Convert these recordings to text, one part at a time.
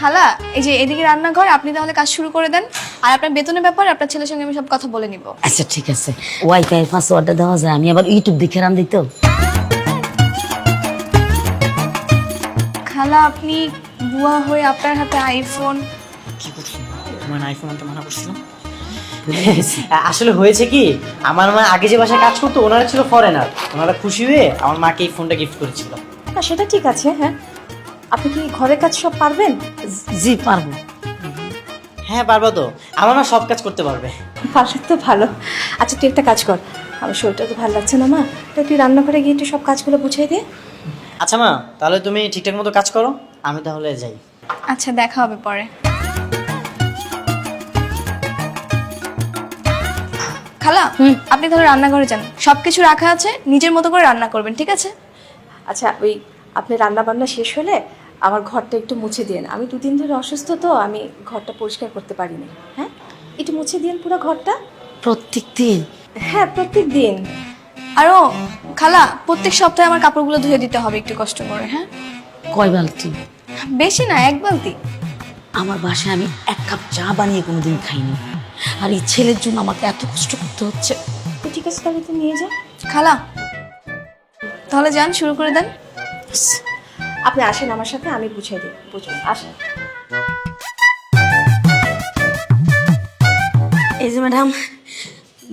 খালা এই যে এদিকে রান্নাঘর আপনি তাহলে কাজ শুরু করে দেন। আর আপনার বেতনের ব্যাপারে আপনার ছেলের সঙ্গে আমি সব কথা বলে নিব। আচ্ছা ঠিক আছে। ওয়াইফাই পাসওয়ার্ডটা দেওয়া যায়। আমি আবার ইউটিউব দেখে রান দিত খালা আপনি বুয়া হয়ে আপনার হাতে আইফোন কি করছি তোমার আইফোন আনতে মানা করছিলাম আসলে হয়েছে কি আমার মা আগে যে বাসায় কাজ করতো ওনারা ছিল ফরেনার ওনারা খুশি হয়ে আমার মাকে এই ফোনটা গিফট করেছিল। সেটা ঠিক আছে হ্যাঁ। আপনি কি ঘরের কাজ সব পারবেন? জি পারব। হ্যাঁ পারব তো। আমার মা সব কাজ করতে পারবে। পারলে তো ভালো। আচ্ছা তুই একটা কাজ কর। আমার শরীরটা তো ভালো লাগছে না মা। তা তুই রান্নাঘরে গিয়ে একটু সব কাজগুলো বুঝিয়ে দে। আচ্ছা মা তাহলে তুমি ঠিকঠাক মতো কাজ করো। আমি তাহলে যাই। আচ্ছা দেখা হবে পরে। খালা আপনি তাহলে রান্নাঘরে যান। সবকিছু রাখা আছে নিজের মতো করে রান্না করবেন ঠিক আছে? আচ্ছা ওই আপনি রান্না বান্না শেষ হলে আমার ঘরটা একটু মুছে দিন আমি দুদিন ধরে অসুস্থ তো আমি ঘরটা পরিষ্কার করতে পারিনি। হ্যাঁ? একটু মুছে দিন পুরো ঘরটা। প্রত্যেক দিন হ্যাঁ প্রত্যেক দিন আরও খালা প্রত্যেক সপ্তাহে আমার কাপড়গুলো ধুয়ে দিতে হবে একটু কষ্ট করে হ্যাঁ? কয় বালতি? বেশি না এক বালতি। আমার বাসায় আমি এক কাপ চা বানিয়ে কোনোদিন খাইনি। আর এই ছেলের জন্য আমাকে এত কষ্ট করতে হচ্ছে। তো ঠিক আছে তাহলে তুই নিয়ে যা। খালা তাহলে যান শুরু করে দেন। আপনি আসেন আমার সাথে আমি বুঝিয়ে দিই বুঝবেন আসেন। এই যে ম্যাডাম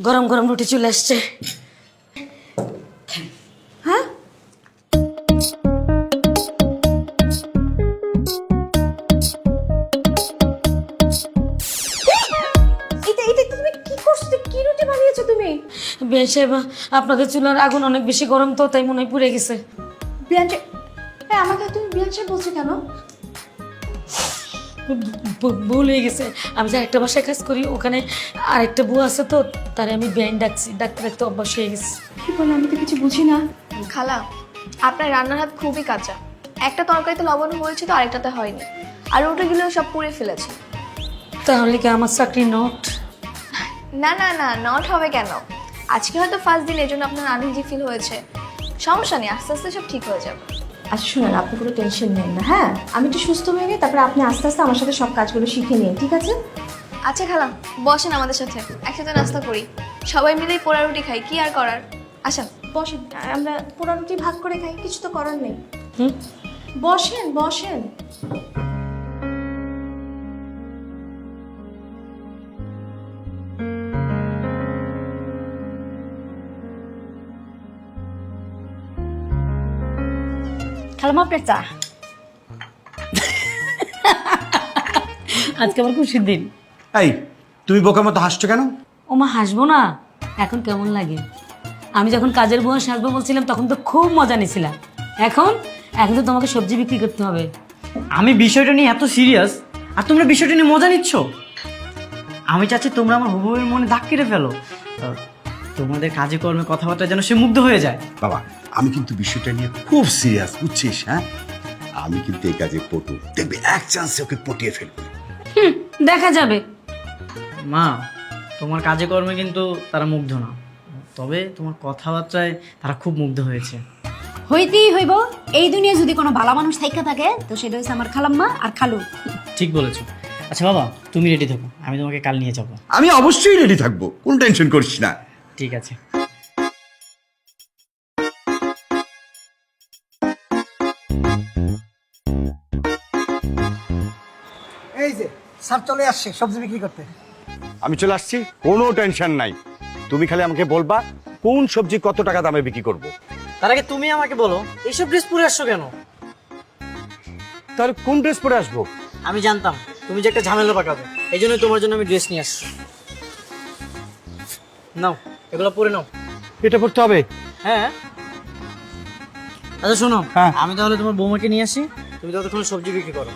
গরম গরম রুটি চলে আসছে। হ্যাঁ? এটা এটা তুমি কি রুটি বানিয়েছো তুমি? বেশে আপনাদের চুলার আগুন অনেক বেশি গরম তো তাই মনে হয় পুড়ে গেছে। হ্যাঁ আমাকে তুমি বিয়ানচে বলছো কেন? ভুল হয়ে গেছে। আমি যে একটা বাসায় কাজ করি ওখানে আরেকটা বউ আছে তো তারে আমি ব্যান ডাকছি ডাকতে ডাকতে অভ্যাস হয়ে গেছে। কি বলে আমি তো কিছু বুঝি না। খালা আপনার রান্নার হাত খুবই কাঁচা। একটা তরকারিতে লবণ হয়েছে তো আরেকটাতে হয়নি। আর ওটাগুলো সব পুড়ে ফেলেছে। তাহলে কি আমার চাকরি নট না না না নট হবে কেন? আজকে হয়তো ফার্স্ট দিন এই জন্য আপনার আনইজি ফিল হয়েছে। সমস্যা নেই আস্তে আস্তে সব ঠিক হয়ে যাবে। আচ্ছা শুনেন আপনি কোনো টেনশন নেন না হ্যাঁ? আমি একটু সুস্থ হয়ে গিয়ে তারপরে আপনি আস্তে আস্তে আমার সাথে সব কাজগুলো শিখে নিন ঠিক আছে? আচ্ছা খালা বসেন আমাদের সাথে। একসাথে নাস্তা করি। সবাই মিলেই পোড়া রুটি খাই কি আর করার? আসেন। বসেন আমরা পোড়া রুটি ভাগ করে খাই কিছু তো করার নেই। হুম? বসেন বসেন। খালাম আপনার চা আজকে আমার খুশির দিন। এই তুমি বোকার মতো হাসছো কেন? ও মা হাসবো না। এখন কেমন লাগে? আমি যখন কাজের বয়স আসব বলছিলাম তখন তো খুব মজা নিয়েছিলাম এখন? এখন তো তোমাকে সবজি বিক্রি করতে হবে। আমি বিষয়টা নিয়ে এত সিরিয়াস আর তোমরা বিষয়টা নিয়ে মজা নিচ্ছ? আমি চাচ্ছি তোমরা আমার হুবুবের মনে দাগ কেটে ফেলো। তোমাদের কাজে কর্মে কথাবার্তা যেন সে মুগ্ধ হয়ে যায়। বাবা আমি কিন্তু বিষয়টা নিয়ে খুব সিরিয়াস বুঝছিস হ্যাঁ? আমি কিন্তু এই কাজে পটু। দেখবি এক চান্সে ওকে পটিয়ে ফেলব। হুম, দেখা যাবে। মা তোমার কাজে কর্মে কিন্তু তারা মুগ্ধ না। তবে তোমার কথাবার্তায় তারা খুব মুগ্ধ হয়েছে। হইতেই হইব। এই দুনিয়া যদি কোনো ভালো মানুষ থাইকা থাকে তো সেটা হচ্ছে আমার খালাম্মা আর খালু। ঠিক বলেছ। আচ্ছা বাবা তুমি রেডি থাকো। আমি তোমাকে কাল নিয়ে যাব। আমি অবশ্যই রেডি থাকব কোনো টেনশন করিস না। ঠিক আছে। স্যার চলে আসছে সবজি বিক্রি করতে। আমি চলে আসছি কোনো টেনশন নাই। তুমি খালি আমাকে বলবা কোন সবজি কত টাকা দামে বিক্রি করব। তার আগে তুমি আমাকে বলো এইসব ড্রেস পরে আসছো কেন? তাহলে কোন ড্রেস পরে আসব? আমি জানতাম তুমি যে একটা ঝামেলা পাকাবে এই জন্য তোমার জন্য আমি ড্রেস নিয়ে আসছি। নাও এগুলো পরে নাও। এটা পড়তে হবে? হ্যাঁ। আচ্ছা শোনো হ্যাঁ। আমি তাহলে তোমার বৌমাকে নিয়ে আসি তুমি ততক্ষণ সবজি বিক্রি করো।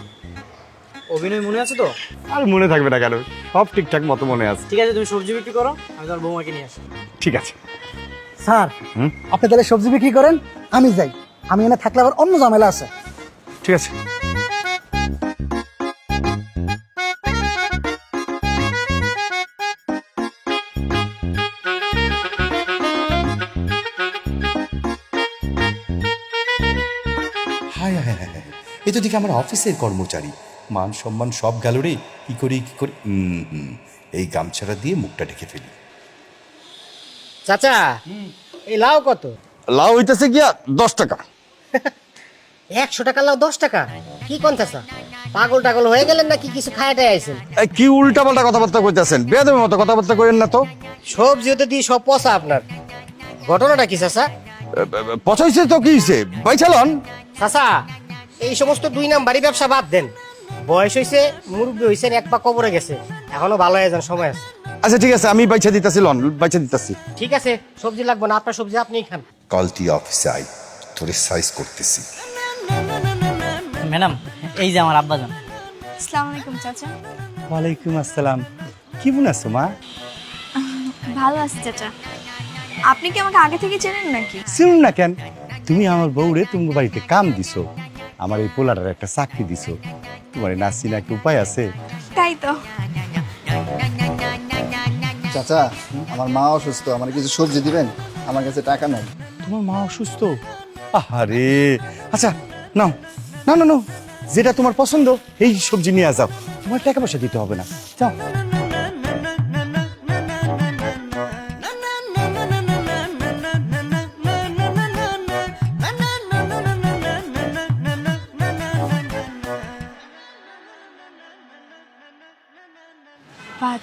অভিনয় মনে আছে তো? আর মনে থাকবে না কেন সব ঠিকঠাক মতো মনে আছে। ঠিক আছে তুমি সবজি বিক্রি করো আমি তোমার বৌমাকে নিয়ে আসি। ঠিক আছে। স্যার হুম? আপনি তাহলে সবজি বিক্রি করেন আমি যাই। আমি এখানে থাকলে আবার অন্য ঝামেলা আছে। ঠিক আছে। হায় হায় হায় হায়। এ তো দেখি আমার অফিসের কর্মচারী। মান সম্মান সব গেল রে কি করি কি করি? হুম, হুম, এই গামছাটা দিয়ে মুখটা ঢেকে ফেলি। চাচা এই লাউ কত? লাউ হইতেছে গিয়া দশ টাকা। একশো টাকা লাউ দশ টাকা? কি কোন চাচা? পাগল টাগল হয়ে গেলেন নাকি কিছু খায়াটাই আইছেন? এই কি উল্টা পাল্টা কথাবার্তা কইতেছেন? বেয়াদের মতো কথাবার্তা কইেন না তো। সবজি তো দিয়ে সব পচা আপনার। ঘটনাটা কি চাচা? পচাইছে তো কি হইছে? বাইছালন চাচা এই সমস্ত দুই নাম্বারই ব্যবসা বাদ দেন। বয়স হয়েছে মুরব্বী হয়েছেন এক পা কবরে গেছে। এখনও ভালো হয়ে যান সময় আছে। আচ্ছা ঠিক আছে আমি বাইছা দিতাছি লন বাইছা দিতাছি। ঠিক আছে সবজি লাগবে না আপনার সবজি আপনিই খান। কালটি অফিসে আই তোরে সাইজ করতেছি। ম্যাডাম এই যে আমার আব্বাজান। আসসালামু আলাইকুম চাচা। ওয়ালাইকুম আসসালাম। কেমন আছো মা? ভালো আছি চাচা। আপনি কি আমাকে আগে থেকে চেনেন নাকি? শুনুন না কেন? তুমি আমার বউরে তুমি বাড়িতে কাম দিছো আমার এই পোলাটার একটা চাকরি দিছো। তোমার এই নাচি না একটা উপায় আছে? তাই তো। চাচা আমার মা অসুস্থ আমার কিছু সবজি দিবেন? আমার কাছে টাকা নাই। তোমার মা অসুস্থ? আরে আচ্ছা নাও। না না না যেটা তোমার পছন্দ এই সবজি নিয়ে যাও। তোমার টাকা পয়সা দিতে হবে না। যাও।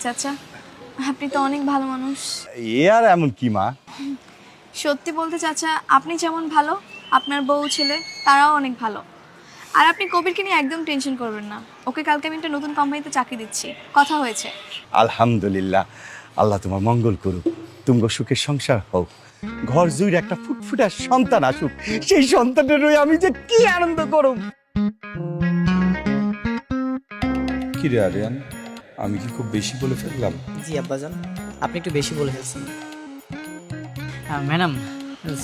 চাচা আপনি তো অনেক ভালো মানুষ। এ আর এমন কি মা? সত্যি বলতে চাচা আপনি যেমন ভালো আপনার বউ ছেলে তারাও অনেক ভালো। আর আপনি কবিরকে নিয়ে একদম টেনশন করবেন না। ওকে কালকে আমি একটা নতুন কোম্পানিতে চাকরি দিচ্ছি। কথা হয়েছে। আলহামদুলিল্লাহ। আল্লাহ তোমার মঙ্গল করুক। তুমগো সুখের সংসার হোক। ঘর জুড়ে একটা ফুটফুটা সন্তান আসুক। সেই সন্তানের রয়ে আমি যে কি আনন্দ করুম। কি রে আরিয়ান? আমি কি খুব বেশি বলে ফেললাম? জি আব্বাজান আপনি একটু বেশি বলে ফেলছেন। ম্যাডাম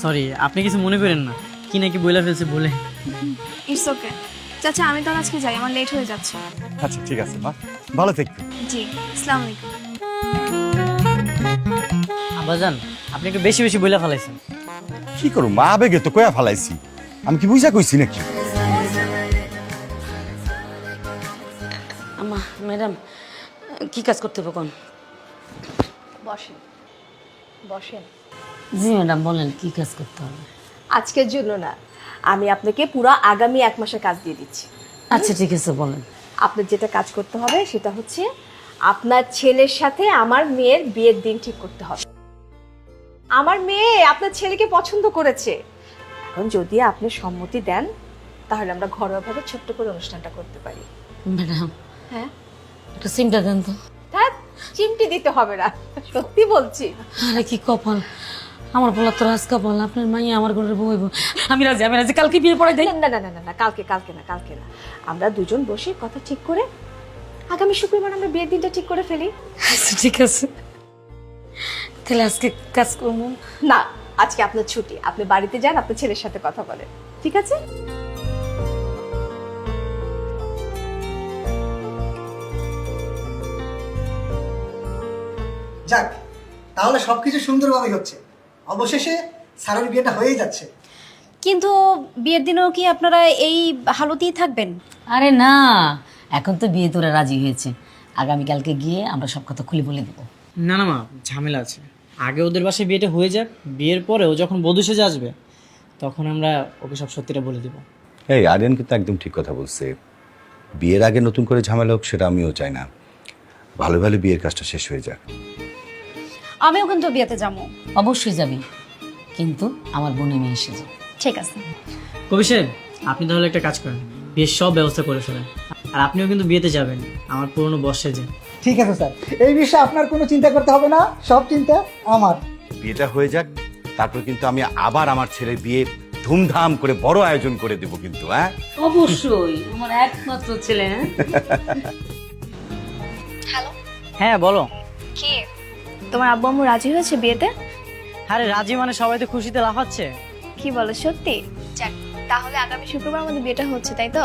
সরি আপনি কিছু মনে করেন না। কি নাকি বলে ফেলছে বলে? ইটস ওকে চাচা আমি তো আজকে যাই আমার লেট হয়ে যাচ্ছে। আচ্ছা ঠিক আছে মা। ভালো থাকবে জি আসসালামু আলাইকুম। আব্বাজান আপনি একটু বেশি বেশি বলে ফেলাইছেন। কি করু মা আবেগে তো কয়া ফালাইছি। আমি কি বুঝা কইছি নাকি? আমা ম্যাডাম কি কাজ করতে হবে কোন? বসেন। বসেন। জি ম্যাডাম বলেন কি কাজ করতে হবে? আজকের জন্য না আমি আপনাকে পুরো আগামী এক মাসের কাজ দিয়ে দিচ্ছি। আচ্ছা ঠিক আছে বলেন। আপনার যেটা কাজ করতে হবে সেটা হচ্ছে আপনার ছেলের সাথে আমার মেয়ের বিয়ের দিন ঠিক করতে হবে। আমার মেয়ে আপনার ছেলেকে পছন্দ করেছে। এখন যদি আপনি সম্মতি দেন তাহলে আমরা ঘরোয়াভাবে ছোট্ট করে অনুষ্ঠানটা করতে পারি। ম্যাডাম। হ্যাঁ? একটা সিমটা দেন তো। ধ্যাৎ, চিমটি দিতে হবে না। সত্যি বলছি। আরে কি কপাল। আমার বলার তো রাজ কপাল আপনার মাইয়া আমার ঘরের বউ হইব। আমি রাজি আমি রাজি। কালকে বিয়ে পড়াই দেই। না না না না না কালকে কালকে না কালকে না। আমরা দুজন বসে কথা ঠিক করে আগামী শুক্রবার আমরা বিয়ের দিনটা ঠিক করে ফেলি। আচ্ছা ঠিক আছে। তাহলে আজকে কাজ করব। না আজকে আপনার ছুটি। আপনি বাড়িতে যান আপনার ছেলের সাথে কথা বলেন। ঠিক আছে? যাক তাহলে সবকিছু সুন্দরভাবে হচ্ছে। অবশেষে স্যারের বিয়েটা হয়েই যাচ্ছে। কিন্তু বিয়ের দিনেও কি আপনারা এই হালতেই থাকবেন? আরে না এখন তো বিয়ে তোরা রাজি হয়েছে। আগামীকালকে গিয়ে আমরা সব কথা খুলে বলে দেবো। না না মা ঝামেলা আছে। আগে ওদের বাসায় বিয়েটা হয়ে যাক বিয়ের পরে ও যখন বধূ সেজে আসবে তখন আমরা ওকে সব সত্যিটা বলে দিব। এই আরিয়ান কিন্তু একদম ঠিক কথা বলছে। বিয়ের আগে নতুন করে ঝামেলা হোক সেটা আমিও চাই না। ভালো ভালো বিয়ের কাজটা শেষ হয়ে যাক। আমিও কিন্তু বিয়েতে যাব। অবশ্যই যাবি কিন্তু আমার বোনে মেয়ে এসে যাবে। ঠিক আছে। কবি সাহেব আপনি তাহলে একটা কাজ করেন বিয়ের সব ব্যবস্থা করে ফেলেন। আর আপনিও কিন্তু বিয়েতে যাবেন আমার পুরনো বসে যে ঠিক আছে স্যার এই বিষয়ে আপনার কোনো চিন্তা করতে হবে না সব চিন্তা আমার। বিয়েটা হয়ে যাক তারপর কিন্তু আমি আবার আমার ছেলের বিয়ে ধুমধাম করে বড় আয়োজন করে দেবো কিন্তু হ্যাঁ? অবশ্যই আমার একমাত্র ছেলে হ্যাঁ? হ্যাঁ বলো। কি? তোমার আব্বু আম্মু রাজি হয়েছে বিয়েতে? আরে রাজি মানে সবাই তো খুশিতে লাফাচ্ছে। কি বলো সত্যি? যাক তাহলে আগামী শুক্রবার আমাদের বিয়েটা হচ্ছে তাই তো?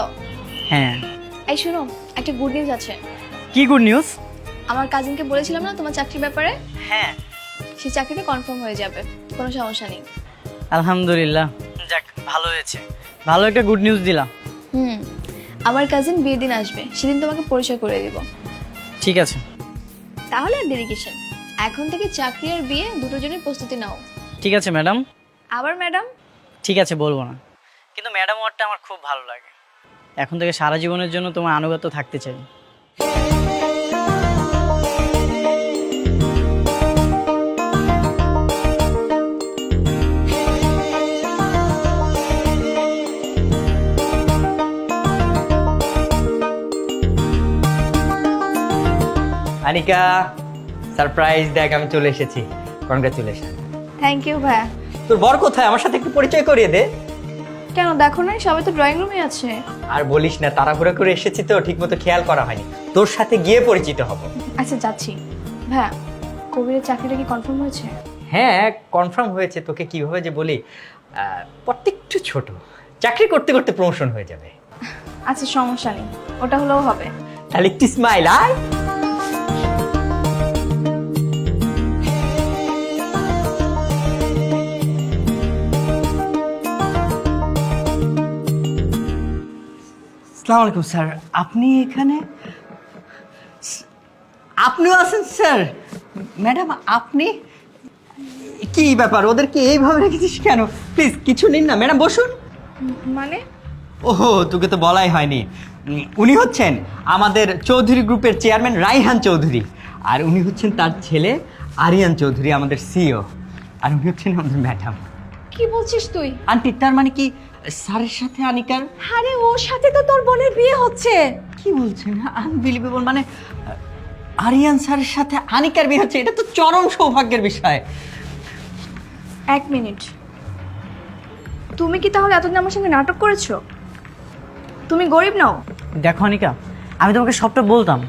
হ্যাঁ। এই শোনো একটা গুড নিউজ আছে। কি গুড নিউজ আমার কাজিনকে বলেছিলাম না তোমার চাকরির ব্যাপারে? হ্যাঁ। সেই চাকরিটা কনফার্ম হয়ে যাবে কোনো সমস্যা নেই। আলহামদুলিল্লাহ। যাক ভালো হয়েছে। ভালো একটা গুড নিউজ দিলাম। হুম আমার কাজিন বিয়ের দিন আসবে সেদিন তোমাকে পরিচয় করে দিব। ঠিক আছে। তাহলে আর দেরি কিসের? এখন থেকে চাকরি আর বিয়ে দুটো জনের প্রস্তুতি নাও। ঠিক আছে ম্যাডাম। আবার ম্যাডাম? ঠিক আছে বলব না। কিন্তু ম্যাডাম ওয়ার্ডটা আমার খুব ভালো লাগে। এখন থেকে সারা জীবনের জন্য তোমার আনুগত্য থাকতে চাই। আনিকা। সারপ্রাইজ দেখ আমি চলে এসেছি। কনগ্রাচুলেশন থ্যাংক ইউ ভাইয়া তোর বর কোথায়? আমার সাথে একটু পরিচয় করিয়ে দে। কেন দেখো না সবাই তো ড্রয়িং রুমে আছে। আর বলিস না তাড়াহুড়া করে এসেছি তো ঠিকমতো খেয়াল করা হয়নি। তোর সাথে গিয়ে পরিচিত হব। আচ্ছা যাচ্ছি। ভাইয়া কবিরের চাকরিটা কি কনফার্ম হয়েছে? হ্যাঁ কনফার্ম হয়েছে। তোকে কীভাবে যে বলি একটু ছোট। চাকরি করতে করতে প্রমোশন হয়ে যাবে। আচ্ছা সমস্যা নেই। ওটা হলেও হবে। তাহলে একটু স্মাইল আয়। আসসালামু আলাইকুম স্যার। আপনি এখানে? আপনিও আছেন স্যার? ম্যাডাম আপনি? কি ব্যাপার? ওদেরকে এইভাবে রেখেছিস কেন? প্লিজ কিছু নিন না। ম্যাডাম বসুন। মানে? ওহো তোকে তো বলাই হয়নি। উনি হচ্ছেন আমাদের চৌধুরী গ্রুপের চেয়ারম্যান রাইহান চৌধুরী। আর উনি হচ্ছেন তার ছেলে আরিয়ান চৌধুরী আমাদের সিও আর উনি হচ্ছেন আমাদের ম্যাডাম। কি বলছিস তুই? আন্টি তার মানে কি স্যারের সাথে আনিকার? আরে ওর সাথে তো তোর বোনের বিয়ে হচ্ছে। কি বলছেন? আনবিলিভেবল মানে আরিয়ান স্যারের সাথে আনিকার বিয়ে হচ্ছে এটা তো চরম সৌভাগ্যের বিষয়। এক মিনিট। তুমি কি তাহলে এতদিন আমার সঙ্গে নাটক করেছ? তুমি গরিব নাও। দেখো অনিকা আমি তোমাকে সবটা বলতাম।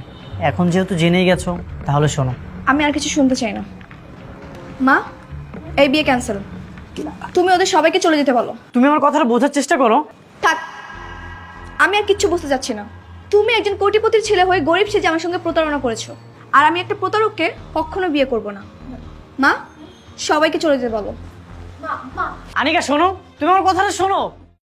এখন যেহেতু জেনেই গেছো তাহলে শোনো। আমি আর কিছু শুনতে চাই না। মা এই বিয়ে ক্যান্সেল তুমি ওদের সবাইকে চলে যেতে বলো। তুমি আমার কথাটা বোঝার চেষ্টা করো। থাক আমি আর কিচ্ছু বুঝতে চাচ্ছি না। তুমি একজন কোটিপতির ছেলে হয়ে গরিব সেজে আমার সঙ্গে প্রতারণা করেছ। আর আমি একটা প্রতারককে কখনো বিয়ে করব না। মা সবাইকে চলে যেতে বলো। আনিকা শোনো তুমি আমার কথাটা শোনো।